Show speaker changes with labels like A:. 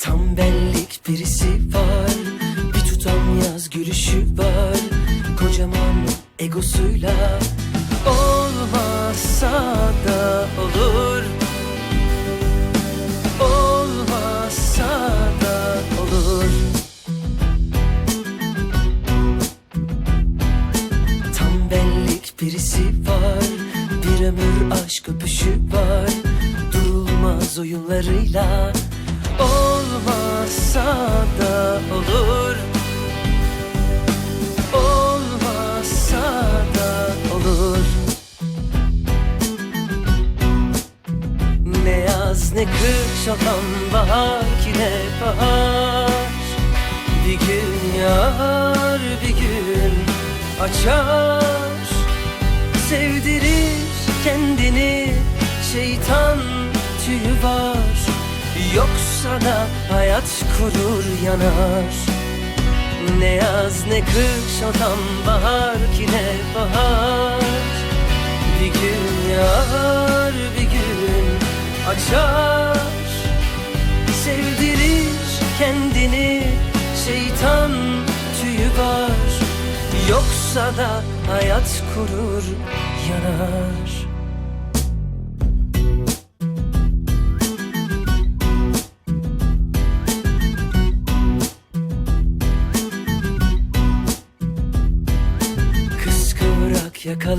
A: Tam benlik birisi var. Bir tutam yaz gülüşü var. Kocaman egosuyla Olmazsa da olur. Olmazsa da olur. Tam benlik birisi var. Bir ömür aşk öpüşü var. Durulmaz oyunlarıyla Olmazsa da olur. Olmazsa da olur. Ne yaz ne kış olan bahar ki ne bahar. Bir gün yağar bir gün açar. Sevdirir kendini şeytan tüyü var Yoksa da hayat kurur yanar. Ne yaz ne kış olan bahar ki ne bahar. Bir gün yağar bir gün açar. Sevdirir kendini şeytan tüyü var. Yoksa da hayat kurur yanar Yakala